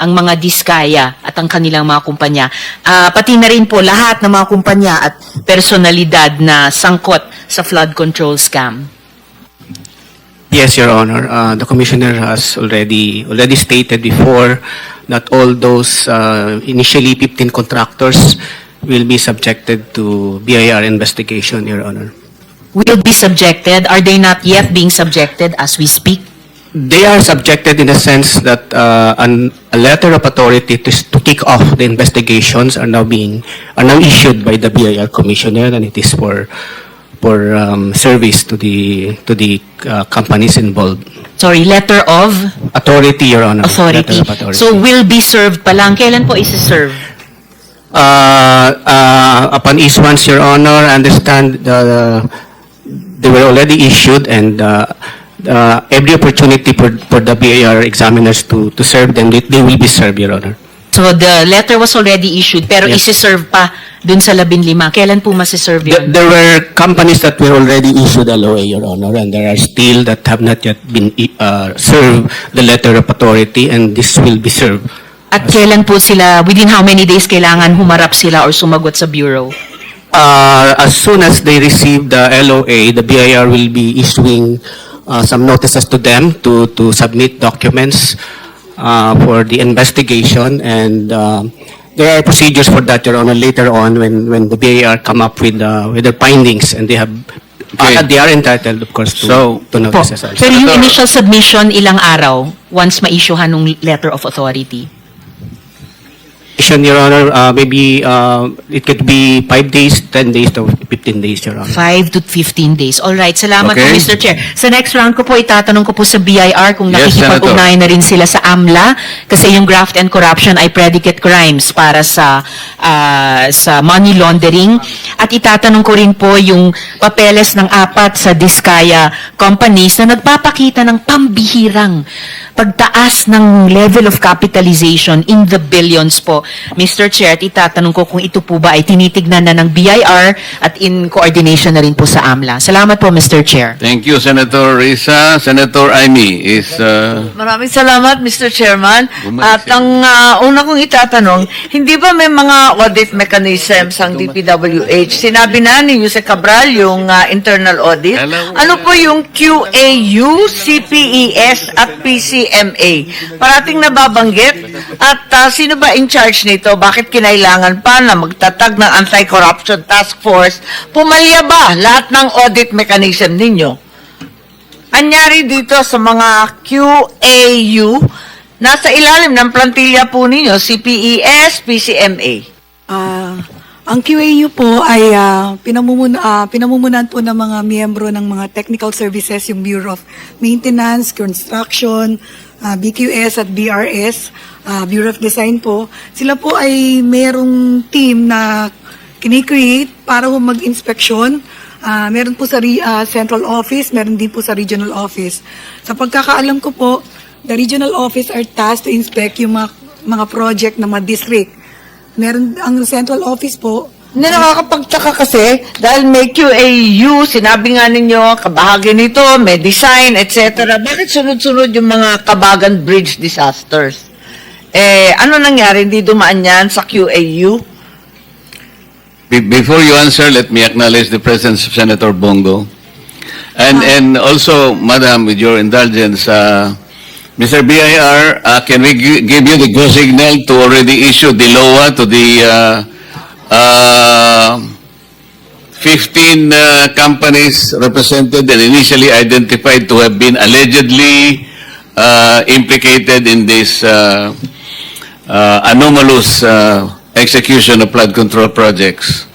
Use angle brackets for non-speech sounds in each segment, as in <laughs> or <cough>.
ang mga diskaya at ang kanilang mga kumpanya. Ah, pati na rin po lahat ng mga kumpanya at personalidad na sangkot sa flood control scam. Yes, Your Honor. Uh, the Commissioner has already already stated before that all those uh, initially 15 contractors will be subjected to BIR investigation, Your Honor. Will be subjected? Are they not yet being subjected as we speak? They are subjected in the sense that uh, an, a letter of authority to, to kick off the investigations are now being are now issued by the BIR Commissioner, and it is for for um, service to the to the uh, companies involved. Sorry, letter of Authority, Your Honor. authority. Letter of authority. So will be served pa lang. Kailan po isi-serve? Uh, uh, upon issuance, Your Honor, I understand the, they were already issued and uh, uh, every opportunity for, for the BAR examiners to, to serve them, they, they will be served, Your Honor. So the letter was already issued pero Yes. isi-serve pa dun sa labing lima. Kailan po masiserve yun? there were companies that were already issued LOA, Your Honor, and there are still that have not yet been uh, served the letter of authority, and this will be served. At kailan po sila, within how many days kailangan humarap sila or sumagot sa bureau? Uh, as soon as they receive the LOA, the BIR will be issuing uh, some notices to them to, to submit documents uh, for the investigation and uh, there are procedures for that, Your Honor, later on when, when the BIR come up with, uh, with their findings and they have, Okay. uh, they are entitled, of course, to, So- to Po. notices also. Pero yung initial submission, ilang araw once ma-issuehan ng letter of authority? Your Honor, uh, maybe uh, it could be 5 days, 10 days to 15 days, Your Honor. 5 to 15 days. All right, salamat po Okay. Mr. Chair. Sa next round ko po, itatanong ko po sa BIR kung Yes, nakikipag-ugnayan na rin sila sa AMLA kasi yung graft and corruption ay predicate crimes para sa ah, sa money laundering. At itatanong ko rin po yung papeles ng apat sa Diskaya companies na nagpapakita ng pambihirang pagtaas ng level of capitalization in the billions po. Mr. Chair, at itatanong ko kung ito po ba ay tinitignan na ng BIR at in coordination na rin po sa AMLA. Salamat po, Mr. Chair. Thank you, Senator Risa. Senator Amy is, uh, Maraming salamat, Mr. Chairman. At ang ah, una kong itatanong, hindi ba may mga audit mechanisms ang DPWH? Sinabi na ni Jose Cabral yung ah, internal audit. Ano po yung QAU, CPES at PCMA? Parating nababanggit. At ah, sino ba in charge nito? Bakit kinailangan pa na magtatag ng Anti-Corruption Task Force? Pumalya ba lahat ng audit mechanism ninyo? Anyari dito sa mga QAU, nasa ilalim ng plantilla po ninyo, CPES, PCMA. Ah, ang QAU po ay ah, pinamumuna, ah, pinamumunan po ng mga miyembro ng mga technical services, yung Bureau of Maintenance, Construction, ah, BQS at BRS, ah, Bureau of Design po. Sila po ay merong team na kinikreate para po mag-inspeksyon. Ah, meron po sa re- ah, central office, meron din po sa regional office. Sa pagkakaalam ko po, the regional office are tasked to inspect yung mga, mga project ng mga district. Meron ang central office po, Hindi nakakapagtaka kasi dahil may QAU, sinabi nga ninyo, kabahagi nito, may design, etc. Bakit sunod-sunod yung mga Kabagan Bridge disasters? Eh, ano nangyari? Hindi dumaan yan sa QAU? be- before you answer, let me acknowledge the presence of Senator Bongo. And, and also, Madam, with your indulgence, uh, Mr. BIR, uh, can we gi- give you the go signal to already issue the LOA to the uh, uh, 15 uh, companies represented and initially identified to have been allegedly uh, implicated in this uh, uh, anomalous uh, execution of flood control projects.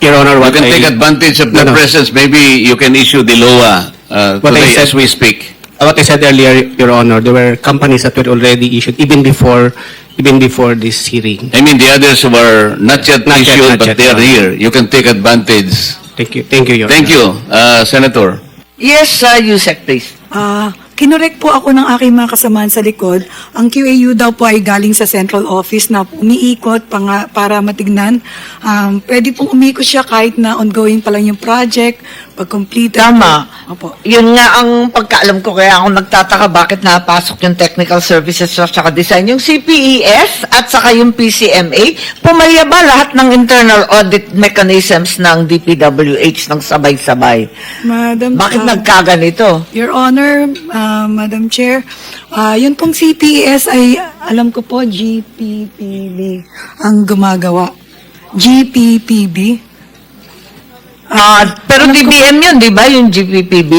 Your Honor, You what can I... take advantage of the No, no. presence. Maybe you can issue the LOA uh, What I today said- as we speak. What I said earlier, Your Honor, there were companies that were already issued even before, even before this hearing. I mean, the others were not yet Not yet, issued, not but yet, they are no. here. You can take advantage. Thank you, thank you, Your Thank Honor. you, uh, Senator. Yes, uh, Yusek, please. Ah, kinorek po ako ng aking mga kasamahan sa likod. Ang QAU daw po ay galing sa central office na umiikot pa nga- para matignan. Um, pwede pong umikot siya kahit na ongoing pa lang yung project. Pag completed. Tama. Opo. Yun nga ang pagkaalam ko kaya ako nagtataka bakit napasok yung technical services at saka design. Yung CPES at saka yung PCMA, pumalya ba lahat ng internal audit mechanisms ng DPWH ng sabay-sabay? Madam, Bakit ah, nagkaganito? Your Honor, ah, Madam Chair, ah, yun pong CPES ay, alam ko po, GPPB ang gumagawa. GPPB? Ah, pero DBM yun, di ba? Yung GPPB?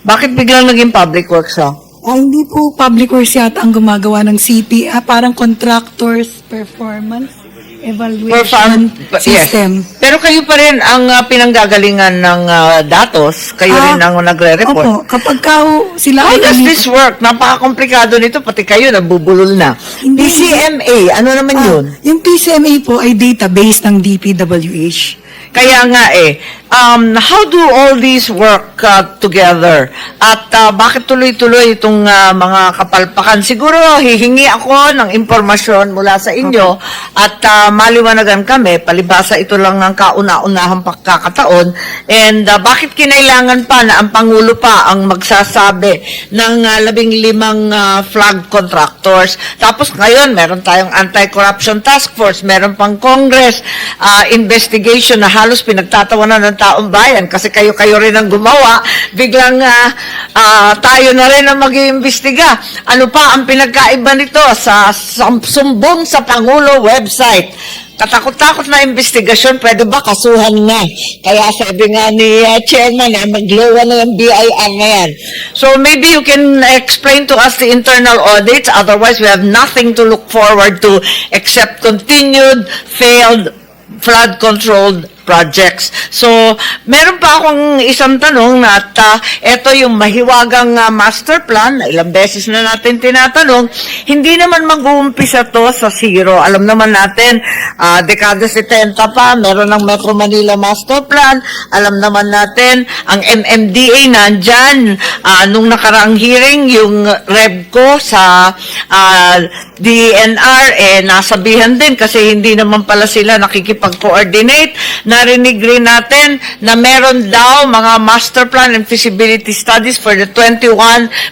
Bakit biglang naging public works ah? Ah, hindi po public works yata ang gumagawa ng CP, ah, parang contractors performance evaluation Perform- system. Yes. Pero kayo pa rin ang ah, pinanggagalingan ng ah, datos. Kayo Ah, rin ang nagre-report. Opo, kapag ka ho sila How ay does this work? Napaka-komplikado nito, pati kayo nabubulol na. Hindi. PCMA, ano naman Ah, yun? Yung PCMA po ay database ng DPWH. Kaya nga eh, um, how do all these work uh, together? At uh, bakit tuloy-tuloy itong uh, mga kapalpakan? Siguro hihingi ako ng impormasyon mula sa inyo at uh, maliwanagan kami, palibasa ito lang ng kauna-unahang pagkakataon. And uh, bakit kinailangan pa na ang Pangulo pa ang magsasabi ng uh, labing limang uh, flag contractors? Tapos ngayon, meron tayong Anti-Corruption Task Force, meron pang Congress uh, investigation na halos pinagtatawanan ng taong bayan kasi kayo-kayo rin ang gumawa, biglang ah, ah, tayo na rin ang mag-iimbestiga. Ano pa ang pinagkaiba nito sa, sumbong sa Pangulo website? Katakot-takot na investigasyon, pwede ba kasuhan na? Kaya sabi nga ni ah, Chairman, na maglowa na yung BIR na yan. So maybe you can explain to us the internal audits, otherwise we have nothing to look forward to except continued failed flood-controlled projects. So, meron pa akong isang tanong na at ah, ito yung mahiwagang ah, master plan, na ilang beses na natin tinatanong, hindi naman mag-uumpisa to sa zero. Alam naman natin, ah, dekada 70 pa, meron ng Metro Manila Master Plan, alam naman natin, ang MMDA nandyan, ah, nung nakaraang hearing, yung REBCO sa ah, DNR, eh, nasabihan din kasi hindi naman pala sila nakikipag-coordinate. Narinig rin natin na meron daw mga master plan and feasibility studies for the 21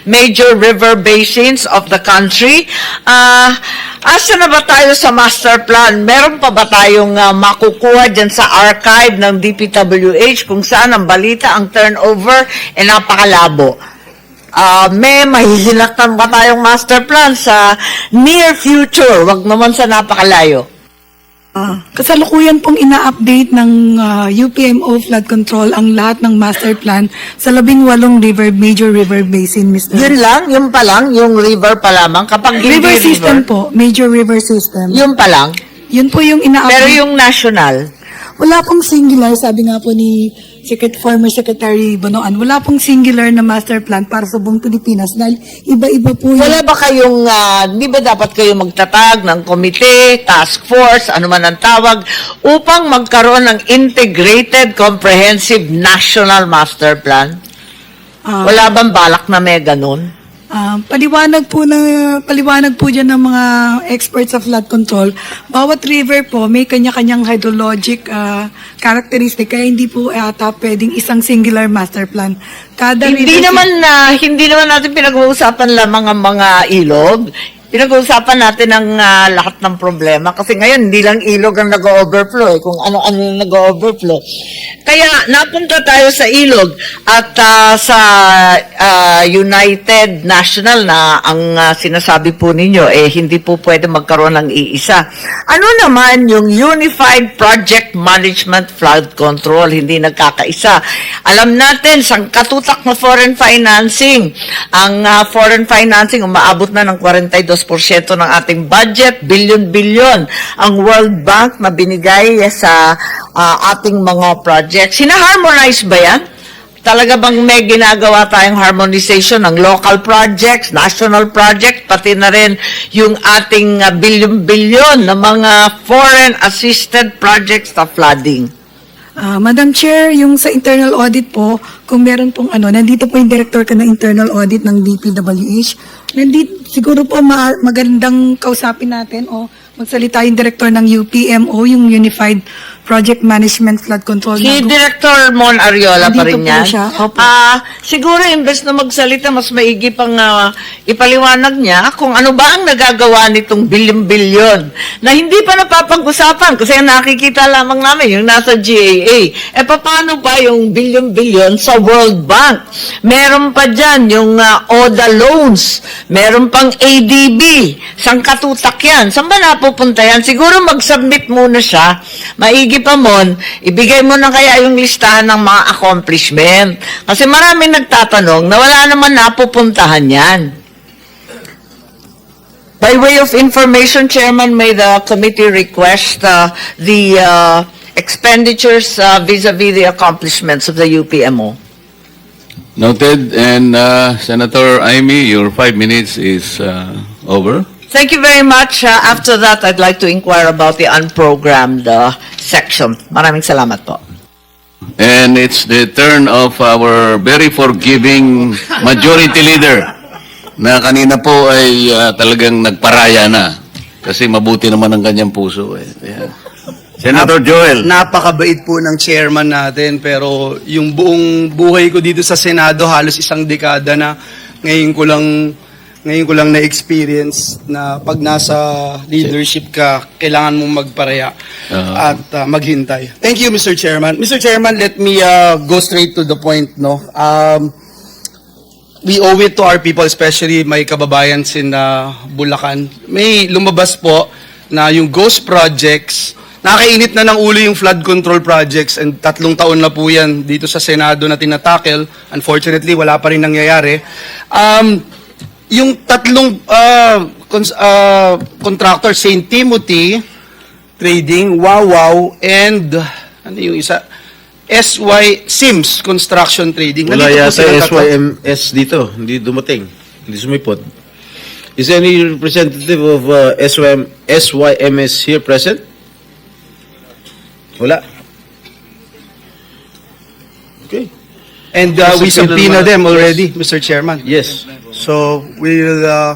major river basins of the country. Ah, asa na ba tayo sa master plan? Meron pa ba tayong ah, makukuha dyan sa archive ng DPWH kung saan ang balita, ang turnover, eh napakalabo? Ah, may mahihilaktan ba tayong master plan sa near future? Wag naman sa napakalayo. Ah, kasalukuyan pong ina-update ng ah, UPMO flood control ang lahat ng master plan sa labing walong river, major river basin, Mr. Yun lang, yun pa lang, yung river pa lamang. Kapag hindi river system po, major river system. Yun pa lang. Yun po yung ina-update. Pero yung national, Wala pong singular, sabi nga po ni Secret, former Secretary Bonoan, wala pong singular na master plan para sa buong Pilipinas dahil iba-iba po yung... wala ba kayong, ah, di ba dapat kayo magtatag ng komite, task force, ano man ang tawag, upang magkaroon ng integrated, comprehensive national master plan? Ah, Wala bang balak na may ganun? Ah, paliwanag po na paliwanag po diyan ng mga experts sa flood control. Bawat river po may kanya-kanyang hydrologic ah, characteristic kaya hindi po ata pwedeng isang singular master plan. Kada Hindi river naman na hindi naman natin pinag-uusapan lamang ang mga ilog. Pinag-uusapan natin ang ah, lahat ng problema kasi ngayon hindi lang ilog ang nag-overflow eh, kung ano-ano yung nag-overflow. Kaya napunta tayo sa ilog at ah, sa ah, United National na ang ah, sinasabi po ninyo eh hindi po pwede magkaroon ng iisa. Ano naman yung Unified Project Management Flood Control hindi nagkakaisa. Alam natin sa katutak na foreign financing, ang ah, foreign financing umaabot na ng 42% ng ating budget, billion-billion ang World Bank na binigay sa ah, ating mga projects. Sina-harmonize ba yan? Talaga bang may ginagawa tayong harmonization ng local projects, national projects, pati na rin yung ating ah, billion-billion na mga foreign assisted projects sa flooding? Ah, Madam Chair, yung sa internal audit po, kung meron pong ano, nandito po yung director ka ng internal audit ng DPWH. Nandito, siguro po ma- magandang kausapin natin o magsalita yung director ng UPMO, yung Unified Project Management Flood Control. Si Director Mon Ariola pa rin yan. siya. Opo. Ah, siguro imbes na magsalita, mas maigi pang ah, ipaliwanag niya kung ano ba ang nagagawa nitong bilyon-bilyon na hindi pa napapag-usapan kasi ang nakikita lamang namin yung nasa GAA. Eh, paano pa yung bilyon-bilyon sa World Bank? Meron pa dyan yung ah, ODA loans. Meron pang ADB. Saan katutak yan? Saan ba napupunta yan? Siguro mag-submit muna siya. Maigi pa mon, ibigay mo na kaya yung listahan ng mga accomplishment. Kasi maraming nagtatanong na wala naman napupuntahan yan. By way of information, Chairman, may the committee request uh, the uh, expenditures uh, vis-a-vis the accomplishments of the UPMO. Noted. And uh, Senator Amy, your five minutes is uh, over. Thank you very much. Uh, After that, I'd like to inquire about the unprogrammed uh, section. Maraming salamat po. And it's the turn of our very forgiving majority leader na kanina po ay uh, talagang nagparaya na. Kasi mabuti naman ang kanyang puso. Eh. Yeah. Senator Joel. Napakabait po ng chairman natin pero yung buong buhay ko dito sa Senado halos isang dekada na ngayon ko lang ngayon ko lang na-experience na pag nasa leadership ka, kailangan mong magparaya Ah. at uh, maghintay. Thank you, Mr. Chairman. Mr. Chairman, let me uh, go straight to the point. No, um, we owe it to our people, especially my kababayan in uh, Bulacan. May lumabas po na yung ghost projects, nakakainit na ng ulo yung flood control projects and tatlong taon na po yan dito sa Senado na tinatakel. Unfortunately, wala pa rin nangyayari. Um, yung tatlong uh, cons- uh, contractor, St. Timothy Trading, Wawaw, and ano yung isa? SY Sims Construction Trading. Wala Nandito po yata tatlo. SYMS dito. Hindi dumating. Hindi sumipot. Is any representative of uh, SYM, SYMS here present? Wala. Okay. And uh, we Subpoena them already, Mr. Chairman. Yes. So we will uh,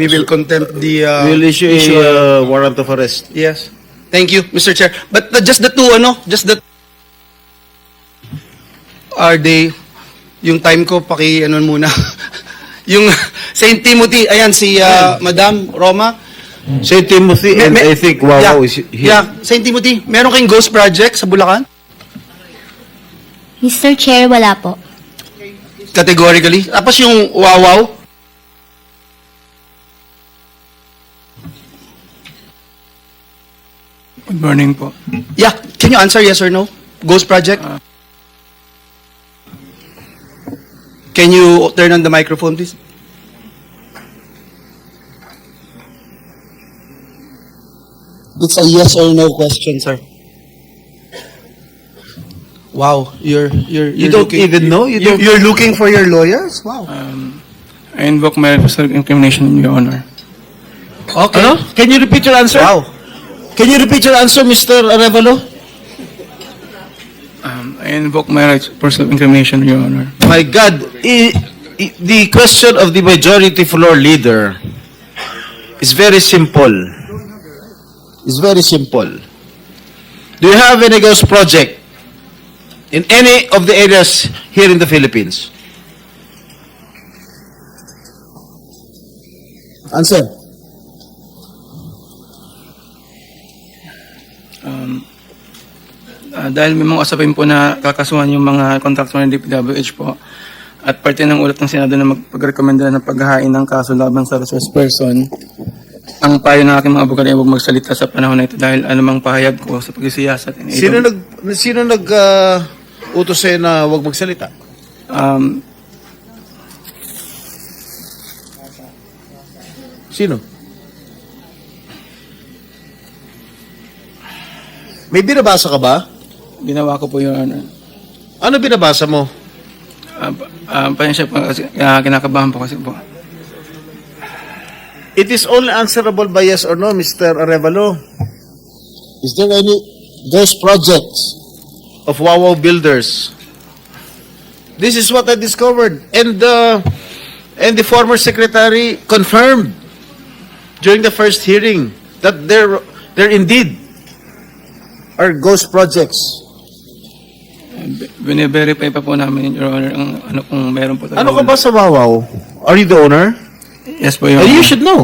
we will contempt the uh, We'll issue a uh, warrant of arrest. Yes. Thank you, Mr. Chair. But uh, just the two ano, just the are they yung time ko paki ano muna. <laughs> yung St. Timothy, ayan si uh, Madam Roma. St. Timothy and I think Wawaw yeah, is here. Yeah, St. Timothy, meron kayong ghost project sa Bulacan? Mr. Chair, wala po. Categorically. Tapos yung Wawaw, Good morning po. Yeah, can you answer yes or no? Ghost project? Can you turn on the microphone, please? It's a yes or no question, sir. Wow, you're you're, You you're don't looking, even know? You You don't- you're looking for your lawyers? Wow. I invoke my self-incrimination, Your Honor. Okay. Ano? Can you repeat your answer? Wow. Can you repeat your answer, Mr. Arevalo? Um, I invoke my rights for self-incrimination, Your Honor. My God, i- i- the question of the majority floor leader is very simple. It's very simple. Do you have any ghost project in any of the areas here in the Philippines? Answer. Um, ah, dahil may mga usapin po na kakasuhan yung mga contractor ng DPWH po at parte ng ulat ng Senado na magpagrekomenda ng paghahain ng kaso laban sa resource person, ang payo ng aking mga abogado ay huwag magsalita sa panahon na ito dahil anumang pahayag ko sa pagsisiyasat. Sino nag sino nag uh, utos sa'yo na huwag magsalita? Um, Sino? May binabasa ka ba? ginawa ko po, Your Honor. Ano binabasa mo? Uh, uh, pasensya po kasi ah, kinakabahan po kasi po. It is only answerable by yes or no, Mr. Arevalo. Is there any those projects of Wawaw Builders? This is what I discovered, and the and the former secretary confirmed during the first hearing that there there indeed are ghost projects? Bine-verify pa po namin, Your Honor, ang ano kung meron po talaga. Ano ka ba sa Wawaw? Are you the owner? Yes po, Your Eh, you Honor. should know.